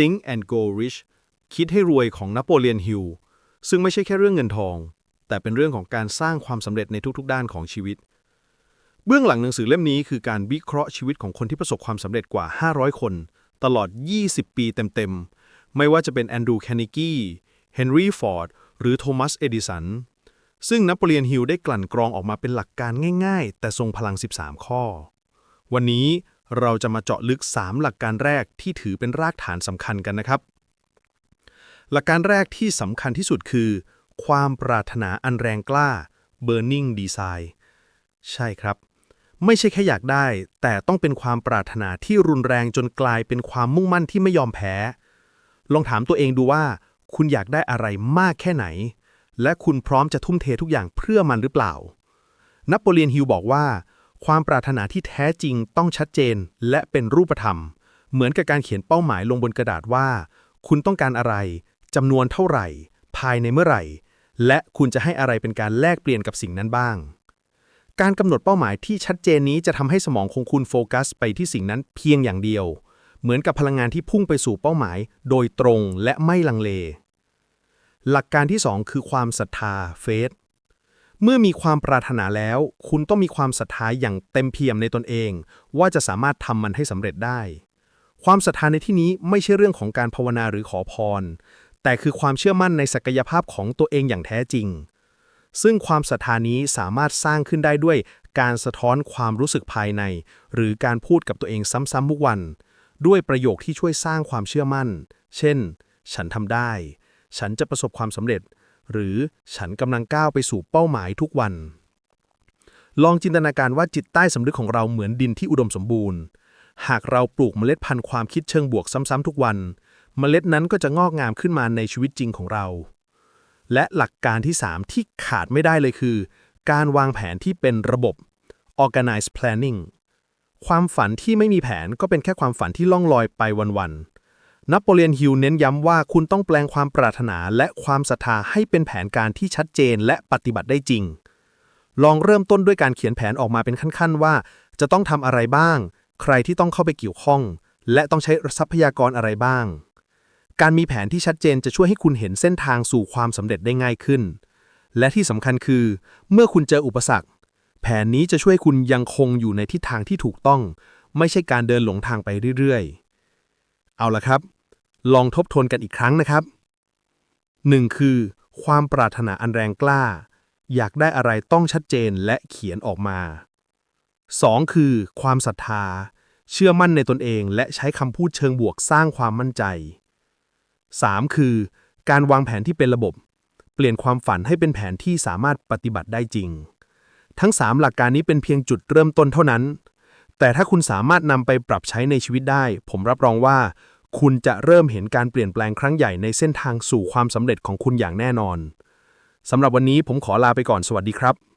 Think and Go Rich คิดให้รวยของนโปเลียนฮิลซึ่งไม่ใช่แค่เรื่องเงินทอง แต่เป็นเรื่องของการสร้างความสำเร็จในทุกๆ ด้านของชีวิต เบื้องหลังหนังสือเล่มนี้คือการวิเคราะห์ชีวิตของคนที่ประสบความสำเร็จกว่า 500 คน ตลอด 20 ปีเต็มๆ ไม่ว่าจะเป็นแอนดรูว์แคนิกี้เฮนรี่ฟอร์ดหรือโทมัสเอดิสันซึ่งนโปเลียนฮิลได้กลั่นกรองออกมาเป็นหลักการง่าย ๆ แต่ทรงพลัง 13 ข้อ วันนี้ เราจะมาเจาะลึก 3 หลักการแรกที่ถือเป็นรากฐานสำคัญกันนะครับ หลักการแรกที่สำคัญที่สุดคือ ความปรารถนาอันแรงกล้า burning desire ใช่ครับ ไม่ใช่แค่อยากได้ แต่ต้องเป็นความปรารถนาที่รุนแรงจนกลายเป็นความมุ่งมั่นที่ไม่ยอมแพ้ ลองถามตัวเองดูว่า คุณอยากได้อะไรมากแค่ไหน และคุณพร้อมจะทุ่มเททุกอย่างเพื่อมันหรือเปล่า นโปเลียนฮิลบอกว่า ความปรารถนาที่แท้จริงต้องชัดเจนและเป็นรูปธรรม เหมือนกับการเขียนเป้าหมายลงบนกระดาษว่า คุณต้องการอะไรจำนวนเท่าไหร่ ภายในเมื่อไหร่ และคุณจะให้อะไรเป็นการแลกเปลี่ยนกับสิ่งนั้นบ้าง การกำหนดเป้าหมายที่ชัดเจนนี้จะทำให้สมองของคุณโฟกัสไปที่สิ่งนั้นเพียงอย่างเดียว เหมือนกับพลังงานที่พุ่งไปสู่เป้าหมาย โดยตรงและไม่ลังเล หลักการที่ 2 คือความศรัทธาเฟธ เมื่อมีความปรารถนาแล้ว คุณต้องมีความศรัทธาอย่างเต็มเปี่ยมในตนเอง ว่าจะสามารถทำมันให้สำเร็จได้ ความศรัทธาในที่นี้ไม่ใช่เรื่องของการภาวนาหรือขอพร แต่คือความเชื่อมั่นในศักยภาพของตัวเองอย่างแท้จริง ซึ่งความศรัทธานี้สามารถสร้างขึ้นได้ด้วยการสะท้อนความรู้สึกภายใน หรือการพูดกับตัวเองซ้ำๆทุกวัน ด้วยประโยคที่ช่วยสร้างความเชื่อมั่น เช่น ฉันทำได้ ฉันจะประสบความสำเร็จ หรือฉันกำลังก้าวไปสู่เป้าหมายทุกวัน ลองจินตนาการว่าจิตใต้สำนึกของเราเหมือนดินที่อุดมสมบูรณ์ หากเราปลูกเมล็ดพันธุ์ความคิดเชิงบวกซ้ำๆทุกวัน เมล็ดนั้นก็จะงอกงามขึ้นมาในชีวิตจริงของเรา และหลักการที่ 3 ที่ขาดไม่ได้เลยคือ การวางแผนที่เป็นระบบ organized planning ความฝันที่ไม่มีแผนก็เป็นแค่ความฝันที่ล่องลอยไปวันๆ นโปเลียนฮิลเน้นย้ำว่าคุณต้องแปลงความปรารถนาและความศรัทธาให้เป็นแผนการที่ชัดเจนและปฏิบัติได้จริง ลองเริ่มต้นด้วยการเขียนแผนออกมาเป็นขั้น ๆ ว่า จะต้องทำอะไรบ้าง ใครที่ต้องเข้าไปเกี่ยวข้อง และต้องใช้ทรัพยากรอะไรบ้าง การมีแผนที่ชัดเจนจะช่วยให้คุณเห็นเส้นทางสู่ความสำเร็จได้ง่ายขึ้น และที่สำคัญคือ เมื่อคุณเจออุปสรรค แผนนี้จะช่วยคุณยังคงอยู่ในทิศทางที่ถูกต้อง ไม่ใช่การเดินหลงทางไปเรื่อยๆ เอาละครับ ลองทบทวนกันอีกครั้งนะครับ 1. คือ ความปรารถนาอันแรงกล้า อยากได้อะไรต้องชัดเจนและเขียนออกมา 2. คือ ความศรัทธา เชื่อมั่นในตนเองและใช้คำพูดเชิงบวกสร้างความมั่นใจ 3. คือ การวางแผนที่เป็นระบบ เปลี่ยนความฝันให้เป็นแผนที่สามารถปฏิบัติได้จริง ทั้ง 3 หลักการนี้เป็นเพียงจุดเริ่มต้นเท่านั้น แต่ถ้าคุณสามารถนำไปปรับใช้ในชีวิตได้ ผมรับรองว่า คุณจะเริ่มเห็นการเปลี่ยนแปลงครั้งใหญ่ในเส้นทางสู่ความสำเร็จของคุณอย่างแน่นอนสำหรับวันนี้ผมขอลาไปก่อนสวัสดีครับ